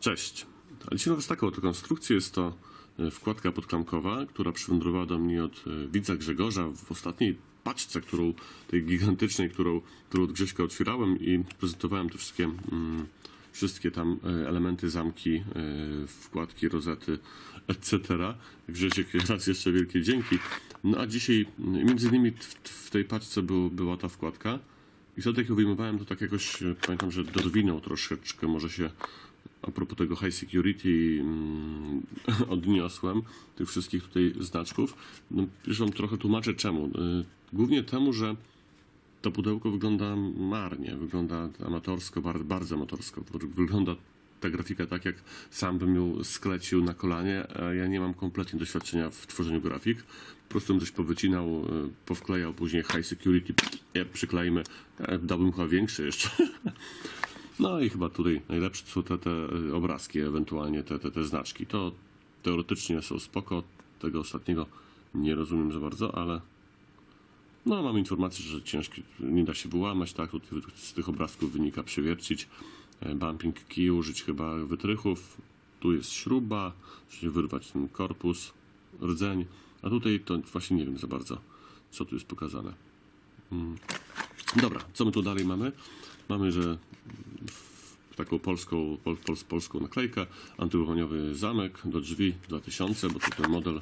Cześć. Dzisiaj nawet taką oto konstrukcję jest to e, wkładka podklamkowa, która przywędrowała do mnie od e, widza Grzegorza w ostatniej paczce, którą, tej gigantycznej, którą, którą od Grześka otwierałem i prezentowałem te wszystkie, mm, wszystkie tam e, elementy, zamki, wkładki, rozety, etc. Grzesiek, raz jeszcze wielkie dzięki. No a dzisiaj, mm, między innymi w, w tej paczce był, była ta wkładka i wtedy jak ją wyjmowałem, to tak jakoś, pamiętam, że dodwinął troszeczkę, może się a propos tego high security mm, odniosłem, tych wszystkich tutaj znaczków. No, już wam trochę tłumaczę czemu. Y, Głównie temu, że to pudełko wygląda marnie, wygląda amatorsko, bardzo, bardzo amatorsko. Wygląda ta grafika tak, jak sam bym ją sklecił na kolanie, ja nie mam kompletnie doświadczenia w tworzeniu grafik. Po prostu bym coś powycinał, y, powklejał później high security, e, przyklejmy, e, dałbym chyba większy jeszcze. No i chyba tutaj najlepsze są te, te y, obrazki, ewentualnie te, te, te znaczki. To teoretycznie są spoko. Tego ostatniego nie rozumiem za bardzo, ale no mam informację, że ciężki nie da się wyłamać, tak? Tutaj z tych obrazków wynika przewiercić. e, Bumping key, użyć chyba wytrychów. Tu jest śruba, czyli wyrwać ten korpus, rdzeń. A tutaj to właśnie nie wiem za bardzo, co tu jest pokazane. Dobra, co my tu dalej mamy? Mamy, że taką polską, pol, pol, polską naklejkę, antyuchoniowy zamek do drzwi 2000, bo to ten model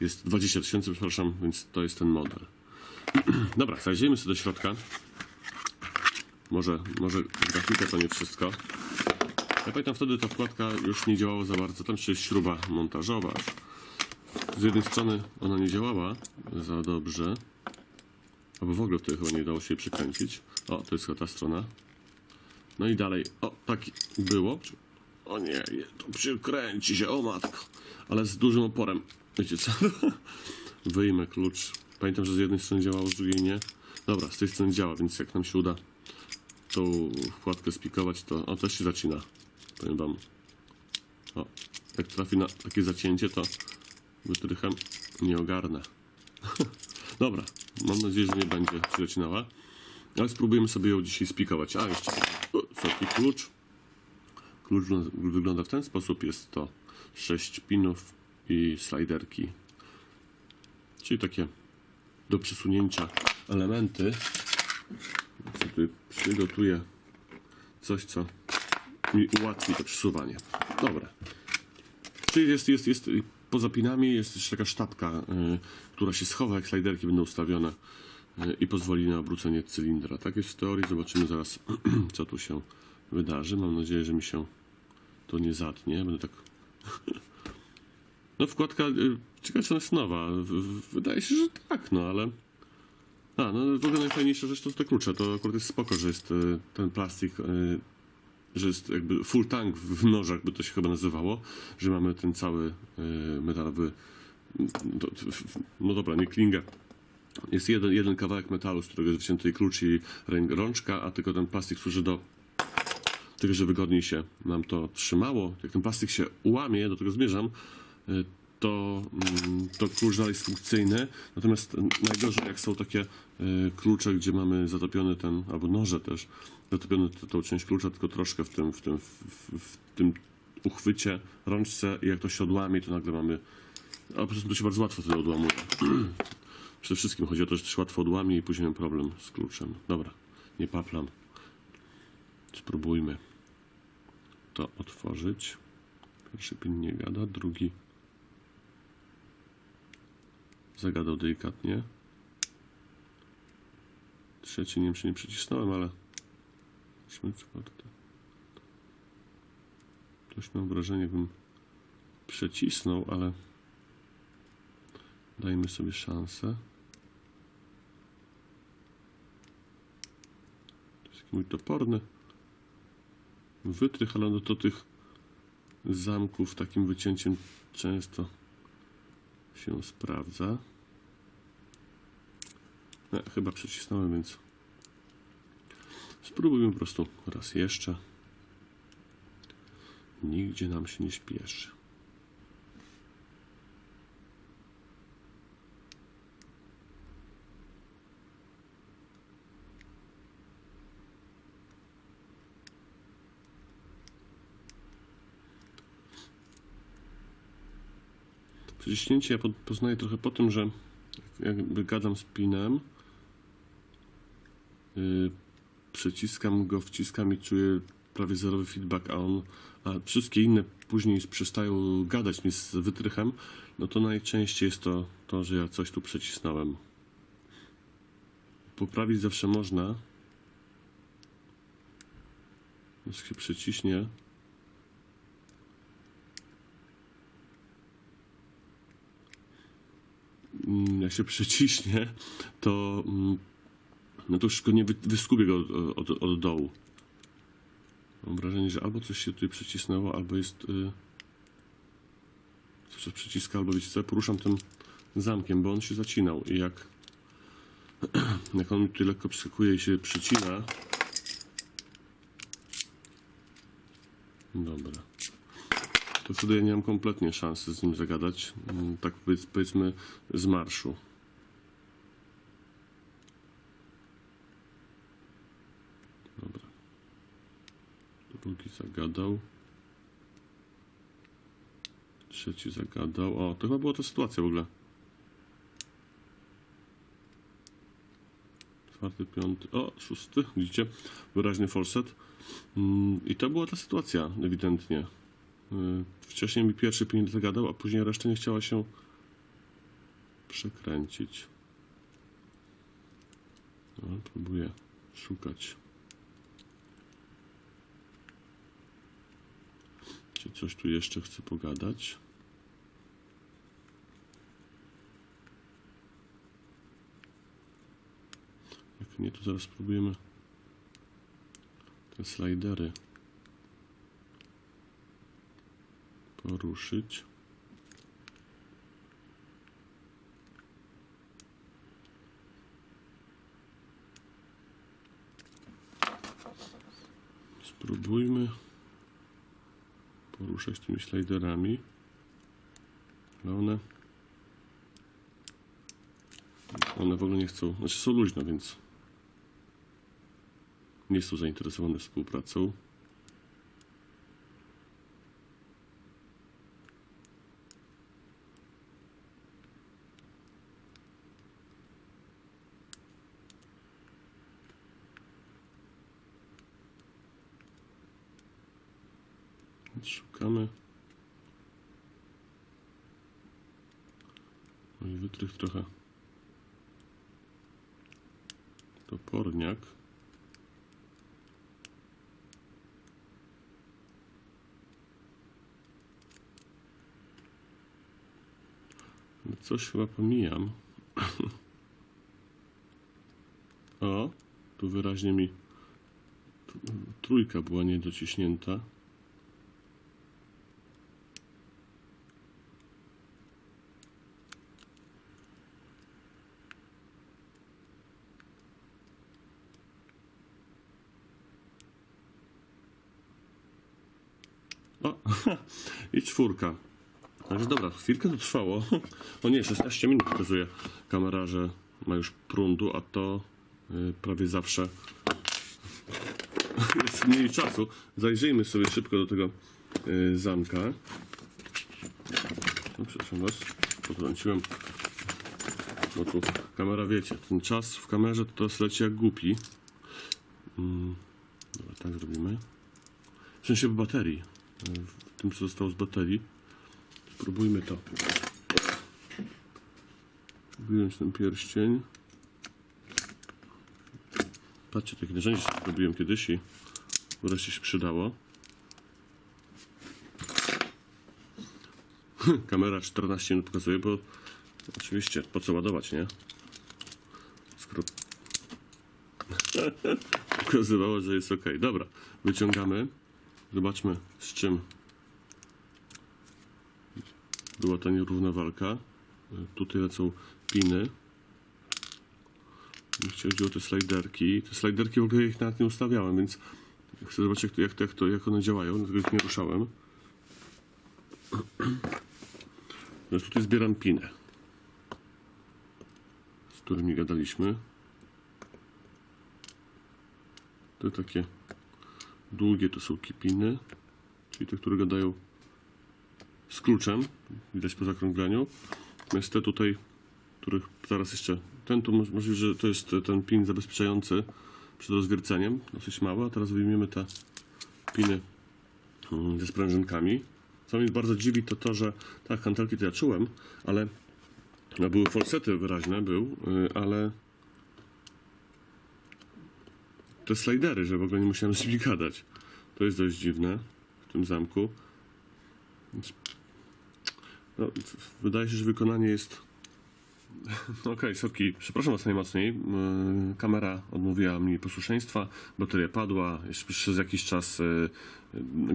jest 20 tysięcy, przepraszam, więc to jest ten model. Dobra, zajrzyjmy sobie do środka. Może, może grafika to nie wszystko. Ja pamiętam wtedy ta wkładka już nie działała za bardzo. Tam jest śruba montażowa. Z jednej strony ona nie działała za dobrze, Albo w ogóle wtedy chyba nie dało się jej przykręcić. O, to jest chyba ta strona. No i dalej. O, tak było. O nie, to przykręci się, o matko. Ale z dużym oporem. Wiecie co? Wyjmę klucz. Pamiętam, że z jednej strony działało, z drugiej nie. Dobra, z tej strony działa, więc jak nam się uda tą wkładkę spikować, to o, to się zacina. Powiem wam. O, jak trafi na takie zacięcie, to wytrychem nie ogarnę. Dobra, mam nadzieję, że nie będzie się zacinała. Ale spróbujemy sobie ją dzisiaj spikować. A, jeszcze taki klucz. Klucz wygląda- w ten sposób. Jest to 6 pinów i sliderki. Czyli takie do przesunięcia elementy. Tutaj przygotuję coś, co mi ułatwi to przesuwanie. Dobra. Czyli jest, jest, jest poza pinami jest jeszcze taka sztabka, y, która się schowa, jak sliderki będą ustawione y, i pozwoli na obrócenie cylindra. Tak jest w teorii, zobaczymy zaraz, co tu się wydarzy. Mam nadzieję, że mi się to nie zatnie. Będę tak. No, wkładka, y, ciekawe, czy ona jest nowa. Wydaje się, że tak, no ale. A, no w ogóle najfajniejsza rzecz to te klucze. To akurat jest spoko, że jest ten plastik że jest jakby full tank w nożach, by to się chyba nazywało, że mamy ten cały y, metalowy, no, dobra, nie klinga. Jest jeden, jeden kawałek metalu, z którego jest wycięty klucz i rączka, a tylko ten plastik służy do tego, że wygodniej się nam to trzymało. Jak ten plastik się ułamie, do tego zmierzam, y, to, mm, to klucz dalej jest funkcyjny. Natomiast najgorzej, jak są takie y, klucze, gdzie mamy zatopiony ten, albo noże też, zatopiony tą część klucza, tylko troszkę w tym, w tym, w, w, tym uchwycie, rączce i jak to się odłamie, to nagle mamy, a po prostu to się bardzo łatwo wtedy odłamuje. Przede wszystkim chodzi o to, że to się łatwo odłamie i później mam problem z kluczem. Dobra, nie paplam. Spróbujmy to otworzyć. Pierwszy pin nie gada, drugi zagadał delikatnie. Trzeci nie wiem, czy nie przycisnąłem, ale czwarte. Coś mam wrażenie, bym przecisnął, ale dajmy sobie szansę. To jest mój toporny wytrych, ale no to tych zamków takim wycięciem często się sprawdza. No, chyba przecisnąłem, więc spróbujmy po prostu raz jeszcze. Nigdzie nam się nie śpieszy. Przyciśnięcie ja po- poznaję trochę po tym, że jakby gadam z pinem, yy, przyciskam go, wciskam i czuję prawie zerowy feedback, a on, a wszystkie inne później przestają gadać mi z wytrychem, no to najczęściej jest to, to że ja coś tu przycisnąłem. Poprawić zawsze można. Jak się przyciśnie. Jak się przyciśnie, to mm, no to go nie wy- wyskubię go od, od, od dołu. Mam wrażenie, że albo coś się tutaj przycisnęło, albo jest y, coś przyciska, albo wiecie co, poruszam tym zamkiem, bo on się zacinał i jak jak on tutaj lekko przeskakuje i się przycina dobra to wtedy ja nie mam kompletnie szansy z nim zagadać Mm, tak powiedz, powiedzmy z marszu. Dobra. Drugi zagadał. Trzeci zagadał. O, to chyba była ta sytuacja w ogóle. Czwarty, piąty, o, szósty, widzicie, wyraźny falset. Mm, I to była ta sytuacja, ewidentnie. Y, Wcześniej mi pierwszy pieniądz zagadał, a później reszta nie chciała się przekręcić. No, próbuję szukać. Czy coś tu jeszcze chcę pogadać? Jak nie, to zaraz spróbujemy te slidery poruszyć. Spróbujmy poruszać tymi sliderami. Ale one one w ogóle nie chcą, znaczy są luźne, więc nie są zainteresowane współpracą. Szukamy. No i wytrych trochę toporniak. No Coś chyba pomijam. o, tu wyraźnie mi trójka była niedociśnięta. O, i czwórka. Także dobra, chwilkę to trwało. O nie, 16 minut pokazuje kamera, że ma już prądu, a to y, prawie zawsze jest mniej czasu. Zajrzyjmy sobie szybko do tego y, zamka. No, przepraszam was, potrąciłem. Bo tu kamera, wiecie, ten czas w kamerze to teraz leci jak głupi. Mm, dobra, tak zrobimy. W sensie baterii. Tym, co zostało z baterii. Spróbujmy to. Wyjąć ten pierścień. Patrzcie, takie narzędzie sobie kiedyś i wreszcie się przydało. Kamera 14 minut pokazuje, bo oczywiście po co ładować, nie? Skoro pokazywało, że jest ok. Dobra, wyciągamy. Zobaczmy z czym była ta nierówna walka. Y, Tutaj lecą piny. Jeśli chodzi o te slajderki. Te slajderki w ogóle ich nawet nie ustawiałem, więc chcę zobaczyć jak to, jak to, jak, one działają, dlatego ich nie ruszałem. Więc tutaj zbieram piny, z którymi gadaliśmy. Te takie długie to są kipiny, czyli te, które gadają z kluczem, widać po zakrągleniu. Natomiast te tutaj, których zaraz jeszcze, ten tu moż- możliwe, że to jest ten pin zabezpieczający przed rozwierceniem, dosyć mały, a teraz wyjmiemy te piny mm, ze sprężynkami. Co mnie bardzo dziwi to to, że tak, kantelki to ja czułem, ale no, były falsety wyraźne, był, y, ale te slidery, że w ogóle nie musiałem z nimi gadać. To jest dość dziwne w tym zamku. No, wydaje się, że wykonanie jest. No Okej, sorki, przepraszam Was najmocniej. Yy, Kamera odmówiła mi posłuszeństwa, bateria padła. Jeszcze przez jakiś czas yy,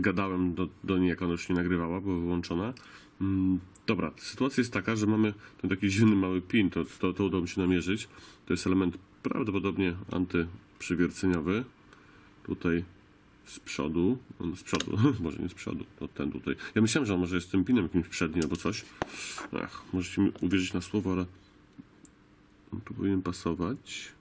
gadałem do, do niej, jak ona już nie nagrywała, była wyłączona. Mm, Dobra, sytuacja jest taka, że mamy ten taki dziwny mały pin, to, to, to udało mi się namierzyć. To jest element prawdopodobnie antyprzywierceniowy. Tutaj z przodu, on z przodu, może nie z przodu, to ten tutaj. Ja myślałem, że on może jest tym pinem jakimś przednim albo coś. Ach, możecie mi uwierzyć na słowo, ale on tu powinien pasować.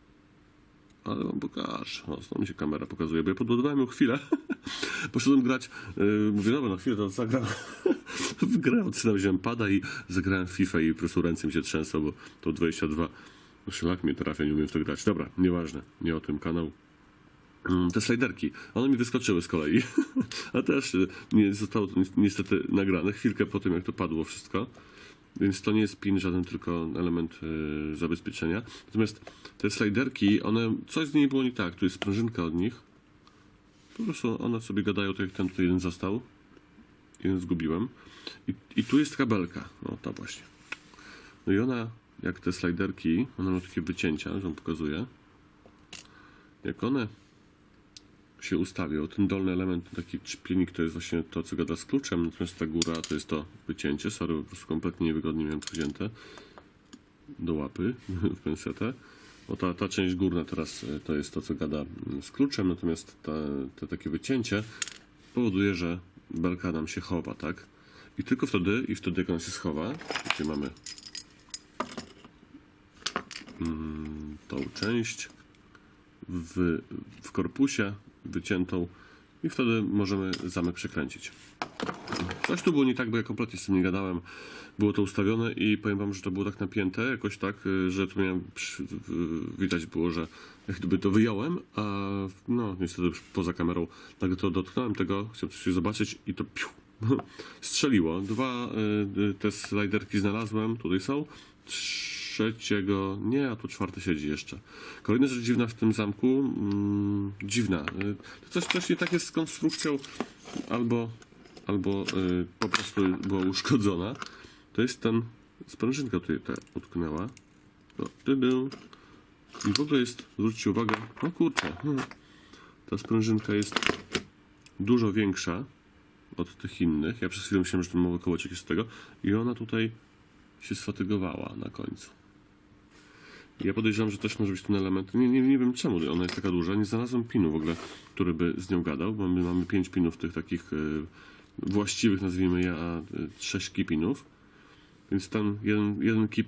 Ale wam pokażę. O, znowu mi się kamera pokazuje, bo ja podładowałem ją chwilę. Poszedłem grać, yy, mówię, dobra, na chwilę to zagram w grę, odcinam wziąłem pada i zagrałem FIFA i po prostu ręce mi się trzęsą, bo to 22. No szlak mnie trafia, nie umiem w to grać. Dobra, nieważne, nie o tym kanał. Mm, te sliderki, one mi wyskoczyły z kolei, a też y, nie zostało to ni- niestety nagrane chwilkę po tym, jak to padło wszystko. Więc to nie jest pin żaden, tylko element y, zabezpieczenia. Natomiast te sliderki, one, coś z nimi było nie tak. Tu jest sprężynka od nich. Po prostu one sobie gadają, tak jak ten tutaj jeden został. Jeden zgubiłem. I, I tu jest kabelka. O, ta właśnie. No i ona, jak te sliderki, one mają takie wycięcia, że wam pokazuję. Jak one się ustawią. Ten dolny element, taki czpienik, to jest właśnie to, co gada z kluczem, natomiast ta góra to jest to wycięcie. Sorry, po prostu kompletnie niewygodnie miałem to wzięte do łapy w pensetę. O ta, ta część górna teraz y, to jest to, co gada mm, z kluczem, natomiast te takie wycięcie powoduje, że belka nam się chowa, tak? I tylko wtedy, i wtedy jak ona się schowa, tutaj mamy mm, tą część, w, w korpusie wyciętą i wtedy możemy zamek przekręcić. Coś tu było nie tak, bo ja kompletnie z tym nie gadałem. Było to ustawione i powiem wam, że to było tak napięte, jakoś tak, y, że tu miałem, widać było, że jak gdyby to wyjąłem, a no niestety poza kamerą nagle to dotknąłem tego, chciałem coś zobaczyć i to piu, strzeliło. Dwa y, y, te sliderki znalazłem, tutaj są. Trzeciego, nie, a tu czwarty siedzi jeszcze. Kolejna rzecz dziwna w tym zamku, mm, dziwna. Y, to coś, coś nie tak jest z konstrukcją, albo, albo y, po prostu była uszkodzona. To jest ten, sprężynka tutaj ta utknęła. O, ty, ty. I w ogóle jest, zwróćcie uwagę, no kurczę, no, ta sprężynka jest dużo większa od tych innych. Ja przez chwilę myślałem, że ten mały kołeczek jest z tego. I ona tutaj się sfatygowała na końcu. Ja podejrzewam, że też może być ten element. Nie, nie, nie wiem czemu ona jest taka duża. Nie znalazłem pinu w ogóle, który by z nią gadał, bo my mamy pięć pinów tych takich y, właściwych, nazwijmy je, a y, sześć kipinów. Więc tam jeden, jeden kip,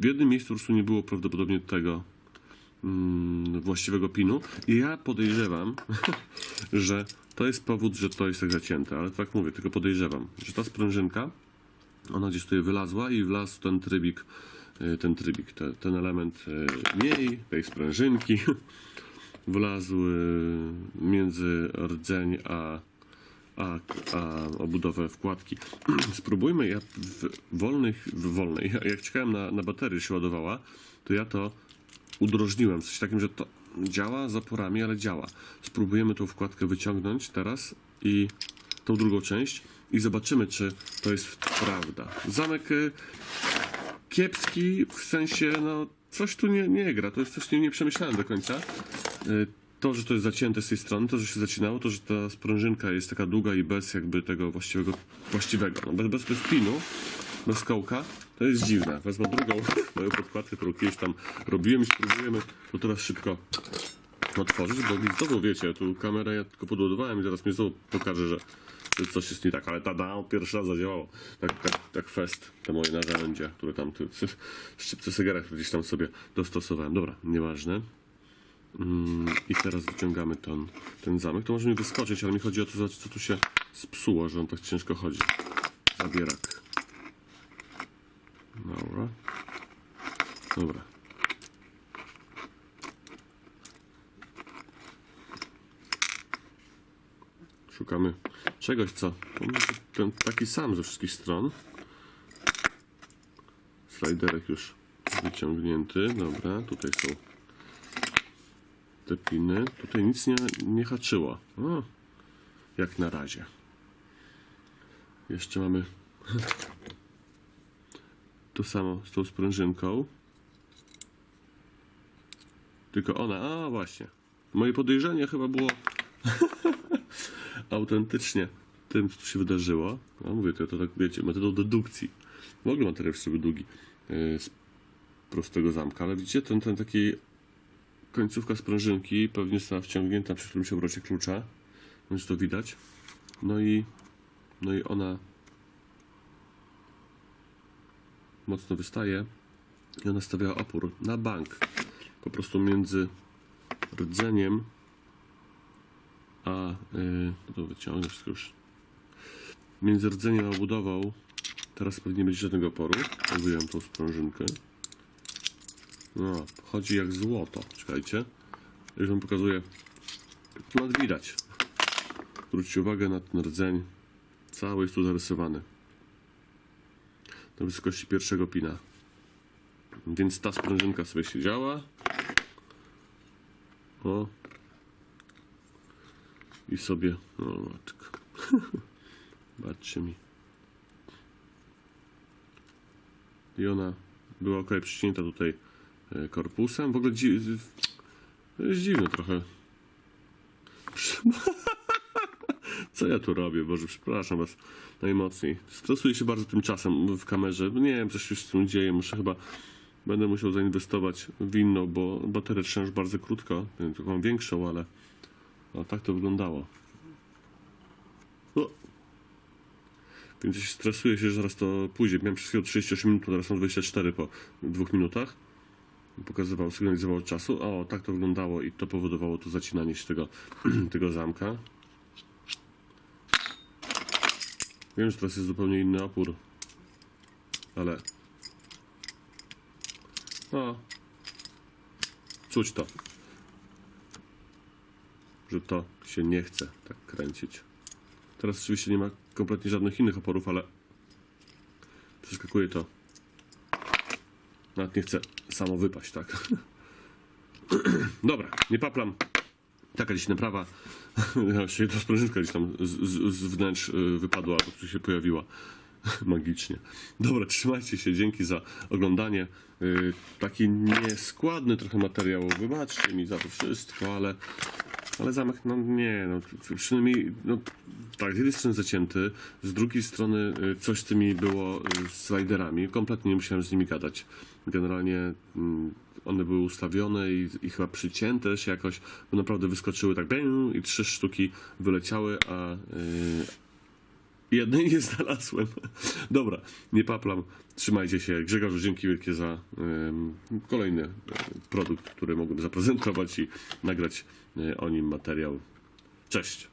w jednym miejscu po nie było prawdopodobnie tego mm, właściwego pinu. I ja podejrzewam, że to jest powód, że to jest tak zacięte, ale tak mówię, tylko podejrzewam, że ta sprężynka, ona gdzieś tutaj wylazła i wlazł ten trybik, ten trybik, te, ten element y, niej, tej sprężynki, wlazł y, między rdzeń a, a, a obudowę wkładki. Spróbujmy, ja w wolnych, w wolnej, jak czekałem na, na baterię, się ładowała, to ja to udrożniłem, coś takim, że to działa z oporami, ale działa. Spróbujemy tą wkładkę wyciągnąć teraz i tą drugą część i zobaczymy, czy to jest prawda. Zamek y, kiepski, w sensie, no, coś tu nie, nie gra, to jest coś nie, nie przemyślałem do końca. Y, To, że to jest zacięte z tej strony, to, że się zacinało, to, że ta sprężynka jest taka długa i bez jakby tego właściwego, właściwego, no, bez, bez, bez pinu, bez kołka, to jest dziwne. Wezmę drugą moją podkładkę, którą kiedyś tam robiłem i spróbujemy to teraz szybko otworzyć, bo znowu wiecie, tu kamerę ja tylko podładowałem i zaraz mi znowu pokaże, że, że coś jest nie tak, ale tada, pierwszy raz zadziałało. Tak, tak, tak fest, te moje narzędzia, które tam, te szczypce które gdzieś tam sobie dostosowałem. Dobra, nieważne. Mm, I teraz wyciągamy ten, ten zamek. To może mi wyskoczyć, ale mi chodzi o to, co tu się spsuło, że on tak ciężko chodzi. Zabierak. Dobra. Dobra. Szukamy czegoś, co ten taki sam ze wszystkich stron. Sliderek już wyciągnięty. Dobra, tutaj są te piny. Tutaj nic nie, nie haczyło. O, jak na razie. Jeszcze mamy to samo z tą sprężynką. Tylko ona, a właśnie. Moje podejrzenie chyba było autentycznie tym, co tu się wydarzyło. No mówię, to, to tak wiecie, metodą dedukcji. W ogóle materiał jest sobie długi yy, z prostego zamka, ale widzicie, ten, ten taki końcówka sprężynki pewnie została wciągnięta przy którymś obrocie klucza, więc to widać. No i, no i ona mocno wystaje i ona stawiała opór na bank. Po prostu między rdzeniem a yy, no to wyciągnę wszystko już. Między rdzeniem a budową teraz nie będzie żadnego oporu. Wyjąłem tą sprężynkę. No, chodzi jak złoto. Czekajcie. Już wam pokazuję. Nawet widać. Zwróćcie uwagę na ten rdzeń. Cały jest tu zarysowany. Na wysokości pierwszego pina. Więc ta sprężynka sobie siedziała. O. I sobie. O, matko. Patrzcie mi. I ona była ok przycięta tutaj e, korpusem. W ogóle dzi- to jest dziwne trochę. Co ja tu robię? Boże, przepraszam was najmocniej. Stresuję się bardzo tym czasem w kamerze. Nie wiem, co się z tym dzieje. Muszę chyba, będę musiał zainwestować w inną, bo bateria trzyma już bardzo krótko. Taką większą, ale o, tak to wyglądało. O. Więc ja się stresuję się, że zaraz to pójdzie. Miałem przez chwilę 38 minut, teraz mam 24 po dwóch minutach pokazywał, sygnalizował czasu. O, tak to wyglądało i to powodowało to zacinanie się tego, tego zamka. Wiem, że teraz jest zupełnie inny opór, ale o, czuć to, że to się nie chce tak kręcić. Teraz oczywiście nie ma kompletnie żadnych innych oporów, ale przeskakuje to nawet nie chcę samo wypaść, tak? Dobra, nie paplam. Taka dziś naprawa. To sprężynka gdzieś tam z, z, z wnętrz y, wypadła, po prostu się pojawiła. Magicznie. Dobra, trzymajcie się, dzięki za oglądanie. Y, Taki nieskładny trochę materiał, wybaczcie mi za to wszystko, ale ale zamek, no nie, no przynajmniej, no tak, z jednej strony zacięty, z drugiej strony y, coś z tymi było y, z sliderami, kompletnie nie musiałem z nimi gadać. Generalnie mm, one były ustawione i, i chyba przycięte się jakoś, bo naprawdę wyskoczyły tak bang, i trzy sztuki wyleciały, a y, jednej nie znalazłem. Dobra, nie paplam, trzymajcie się. Grzegorzu, dzięki wielkie za ym, kolejny y, produkt, który mogłem zaprezentować i nagrać o nim materiał. Cześć!